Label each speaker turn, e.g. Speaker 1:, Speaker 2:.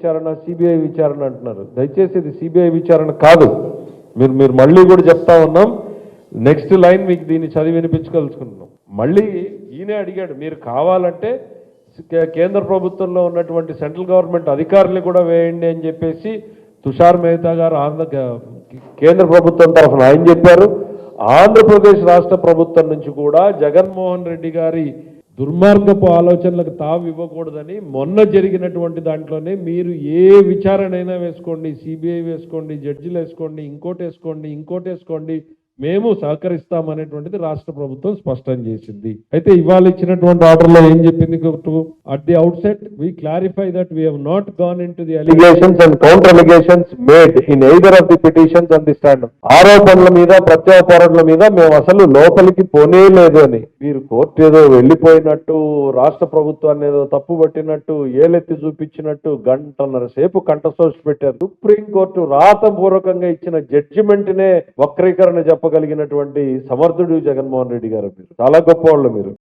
Speaker 1: విచారణ సిబిఐ విచారణ అంటున్నారు. దయచేసి ఇది సిబిఐ విచారణ కాదు. మీరు మీరు మళ్ళీ కూడా చెప్తా ఉన్నాం. నెక్స్ట్ లైన్ మీకు దీన్ని చదివి వినిపించగలుచుకుంటున్నాం మళ్ళీ ఈయనే అడిగాడు మీరు కావాలంటే కే- కేంద్ర ప్రభుత్వంలో ఉన్నటువంటి సెంట్రల్ గవర్నమెంట్ అధికారులు కూడా వేయండి అని చెప్పేసి తుషార్ మెహతా గారు ఆంధ్ర కేంద్ర ప్రభుత్వం తరఫున ఆయన చెప్పారు. ఆంధ్రప్రదేశ్ రాష్ట్ర ప్రభుత్వం నుంచి కూడా జగన్మోహన్ రెడ్డి గారి దుర్మార్గపు ఆలోచనలకు తావు ఇవ్వకూడదని మొన్న జరిగినటువంటి దాంట్లోనే మీరు ఏ విచారణ అయినా వేసుకోండి సిబిఐ వేసుకోండి జడ్జిలు వేసుకోండి ఇంకోటి వేసుకోండి ఇంకోటి వేసుకోండి మేము సహకరిస్తామనేటువంటిది రాష్ట్ర ప్రభుత్వం స్పష్టం చేసింది. అయితే ఇవాళ ఇచ్చినటువంటి ఆర్డర్లో ఏం చెప్పింది at the outset we clarify that we not gone in to the allegations and counter allegations made in either of the petitions on the stand ఆరోపణల మీద ప్రత్యారోపణల మీద మేము అసలు లోపలికి పోనే లేదు అని. మీరు కోర్టు ఏదో వెళ్ళిపోయినట్టు రాష్ట్ర ప్రభుత్వాన్ని ఏదో తప్పు పట్టినట్టు ఏలెత్తి చూపించినట్టు గంటన్నర సేపు కంఠశోష పెట్టారు. సుప్రీం కోర్టు రాతపూర్వకంగా ఇచ్చిన జడ్జిమెంట్ నే వక్రీకరణ చెప్పగలిగినటువంటి సమర్థుడు జగన్మోహన్ రెడ్డి గారు మీరు. చాలా గొప్పవాళ్ళు మీరు.